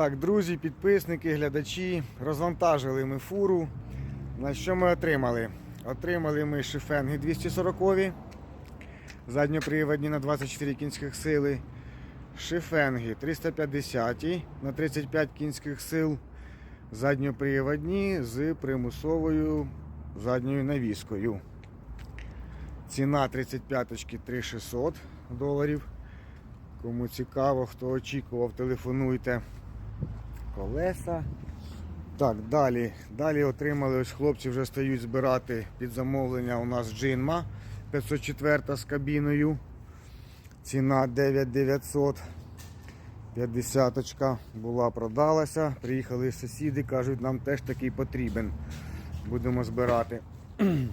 Так, друзі, підписники, глядачі, розвантажили ми фуру. На що ми отримали? Отримали ми шифенги 240 задньоприводні на 24 кінських сили. Шифенги 350 на 35 кінських сил. Задньоприводні з примусовою задньою навіскою. Ціна 35-ки 3600 доларів. Кому цікаво, хто очікував, телефонуйте. Колеса. Так, далі. Далі отримали, ось хлопці вже стають збирати під замовлення у нас джинма 504 з кабіною. Ціна 9900. 50 була, продалася. Приїхали сусіди, кажуть, нам теж такий потрібен. Будемо збирати.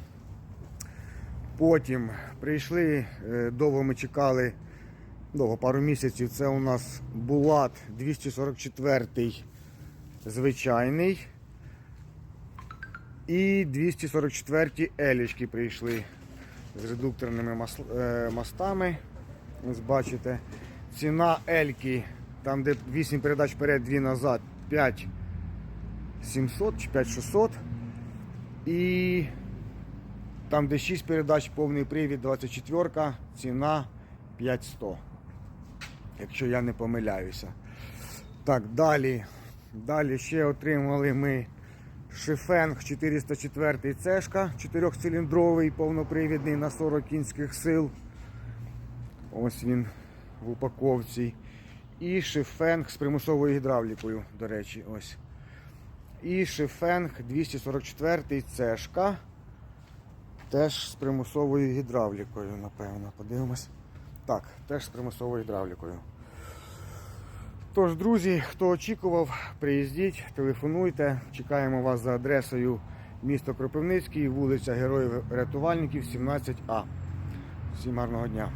Потім прийшли, е, довго ми чекали, довго пару місяців. Це у нас Булат 244 звичайний. І 244 елічки прийшли з редукторними е, мостами. Ось бачите. Ціна Ельки, там де 8 передач вперед, 2 назад, 5700 чи 5600. І там, де 6 передач, повний привід 24, ціна 5100. Якщо я не помиляюся. Так, далі. Далі ще отримали ми Шифенг 404 цешка, 4-циліндровий, повнопривідний на 40 кінських сил. Ось він в упаковці. І шифенг з примусовою гідравлікою, до речі, ось. І шифенг 244 цешка. Теж з примусовою гідравлікою, напевно. Подивимось. Так, теж з примусовою гідравлікою. Тож, друзі, хто очікував, приїздіть, телефонуйте. Чекаємо вас за адресою місто Кропивницький, вулиця Героїв Рятувальників, 17А. Всім гарного дня.